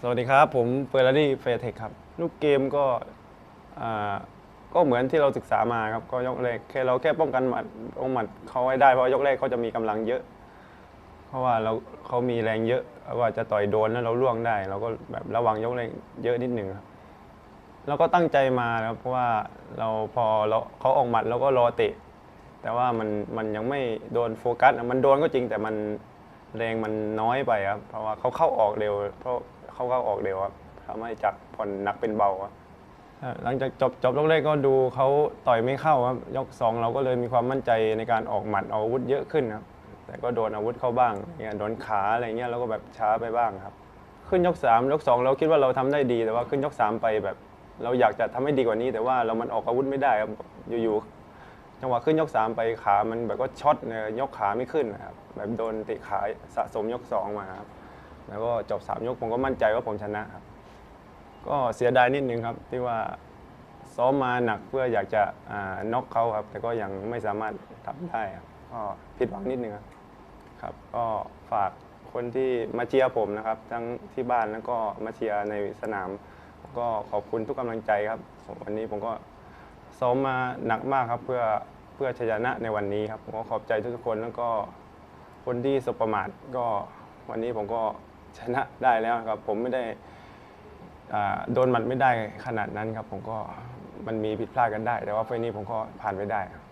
สวัสดีครับ ผมเฟอร์รารี่เฟเทคครับ ลูกเกมก็อ่าก็เหมือนที่เราศึกษามาครับ ก็ยกแรกแค่เราแค่ป้องกันหมัดองหมัดเขาให้ได้เพราะยกแรกเขาจะมีกำลังเยอะ เพราะว่าเราเขามีแรงเยอะว่าจะต่อยโดนแล้วเราล่วงได้เราก็แบบระวังยกแรกเยอะนิดหนึ่งครับเราก็ตั้งใจมาครับเพราะว่าเราพอเราเขาออกหมัดเราก็รอเตะ แต่ว่ามันมันยังไม่โดนโฟกัสมันโดนก็จริงแต่มันแรงมันน้อยไปครับเพราะว่าเขาเข้าออกเร็ว เพราะ เขาเข้าออกเร็วครับทำให้จากผ่อนหนักเป็นเบาครับหลังจากจบจบยกแรกก็ดูเขาต่อยไม่เข้าครับยกสองเราก็เลยมีความมั่นใจในการออกหมัดออกอาวุธเยอะขึ้นครับแต่ก็โดนอาวุธเข้าบ้างเนี่ยโดนขาอะไรเงี้ยเราก็แบบช้าไปบ้างครับ ขึ้นยกสามยกสองเราคิดว่าเราทำได้ดีแต่ว่าขึ้นยกสามไปแบบ เราอยากจะทำให้ดีกว่านี้ แต่ว่าเรามันออกอาวุธไม่ได้ครับอยู่ๆจังหวะขึ้นยกสามไปขามันแบบก็ช็อตเนี่ยยกขาไม่ขึ้นนะครับแบบโดนติขาสะสมยกสองมาครับ แล้วก็จบสามยกผมก็มั่นใจว่าผมชนะครับ ก็เสียดายนิดนึงครับที่ว่าซ้อมมาหนักเพื่ออยากจะน็อกเขาครับ แต่ก็ยังไม่สามารถทำได้ครับก็ผิดหวังนิดนึงครับครับ ก็ฝากคนที่มาเชียร์ผมนะครับ ทั้งที่บ้านแล้วก็มาเชียร์ในสนาม ก็ขอบคุณทุกกำลังใจครับวันนี้ผมก็ซ้อมมาหนักมากครับเพื่อเพื่อชัยชนะในวันนี้ครับผมก็ขอบใจทุกๆคนแล้วก็คนที่สบประมาทก็วันนี้ผมก็ ชนะได้แล้วครับ ผมไม่ได้อ่าโดนหมัดไม่ได้ขนาดนั้นครับ ผมก็มันมีผิดพลาดกันได้ แต่ว่าไฟล์นี้ผมก็ผ่านไปได้ครับ